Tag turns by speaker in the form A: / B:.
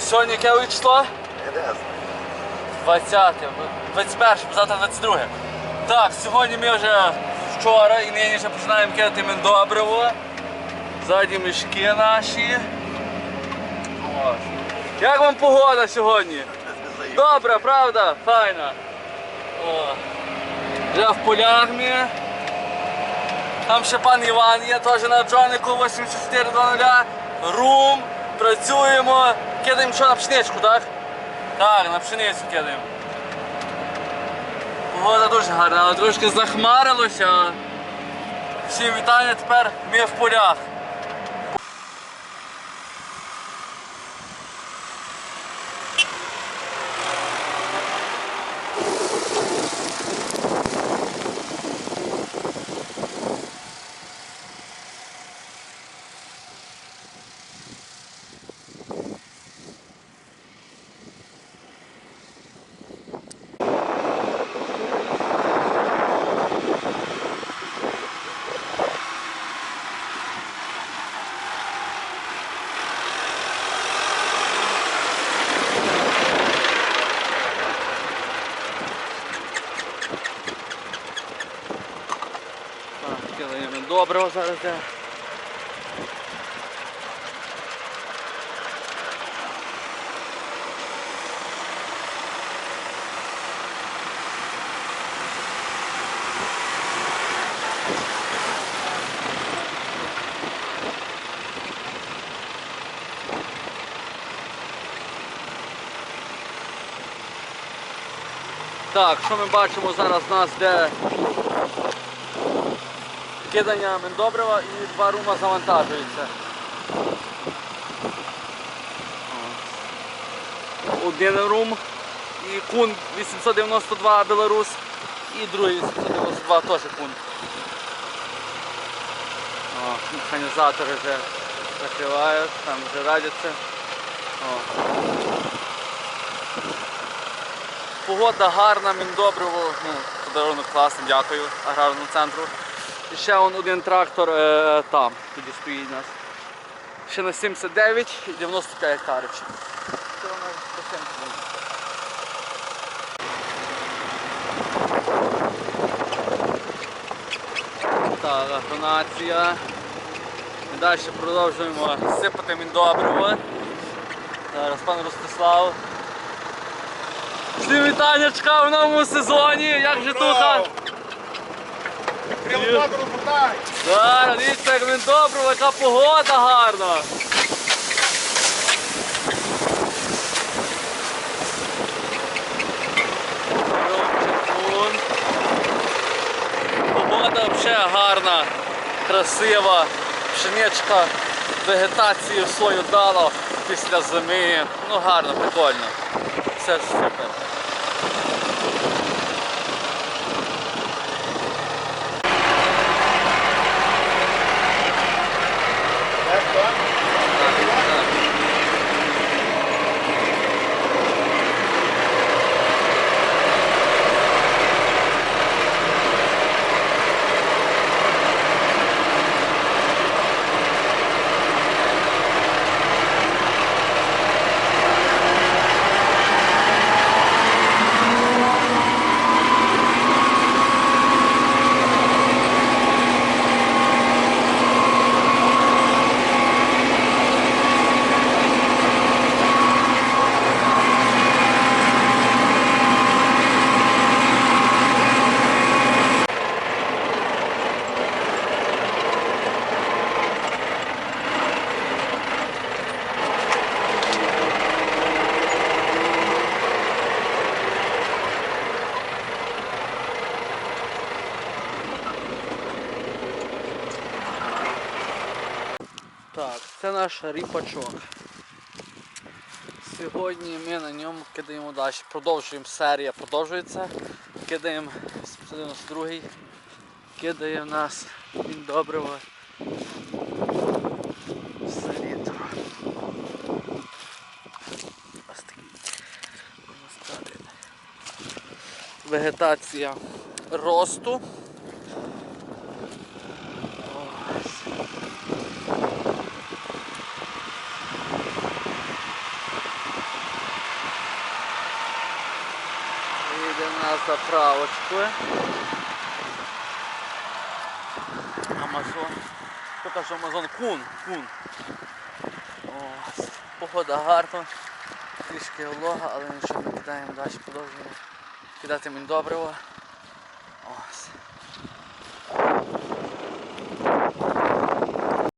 A: Сьогодні яке число?
B: Я не знаю.
A: 20, 21, завтра 22. Так, сьогодні ми вже вчора і нині вже починаємо кидати міндобриво. Ззаді мішки наші. Ось. Як вам погода сьогодні? Добре, правда? Файна. О. Вже в полях ми. Там ще пан Іван є, теж на Джонику 8420. Рум. Працюємо. Кидаємо що на пшеничку, так? Так, на пшеницю кидаємо. Погода дуже гарна, але трошки захмарилося. Всім вітання, тепер ми в полях. Так, доброго зараз де. Так, що ми бачимо зараз нас, де кидання міндобрива і два рума завантажуються. Один рум і кун 892 Білорус і другий 892 теж кун. Механізатори вже закривають, там вже радяться. Погода гарна, міндобриво, ну, подарунок класний, дякую аграрному центру. Ще он один трактор е, там, тоді стоїть у нас. Ще на 79 і 95 гектарів. Це вона по 70. Так, агронація. І далі продовжуємо сипати міндобриво. Зараз пан Ростислав. Всім вітаннячка в новому сезоні. Як же туха?
B: Добре подай.
A: Зараз, дивіться, як він добре, яка погода гарна. Погода взагалі гарна, красива, пшеничка, вегетацію свою дала після зими. Ну гарно, прикольно. Все супер.
B: Як то?
A: Так, це наш ріпачок. Сьогодні ми на ньому кидаємо далі. Продовжуємо серія, продовжується. Кидаємо 192 кидає в нас він доброго. Селітро. Ось такий. Вегетація росту. Ось. Йдемо Амазон. Амазон. Покажу Амазон Кун. Кун. О, Погода гарна. Трішки волога, але нічого не кидаємо далі, продовжуємо кидати добрива. Ось.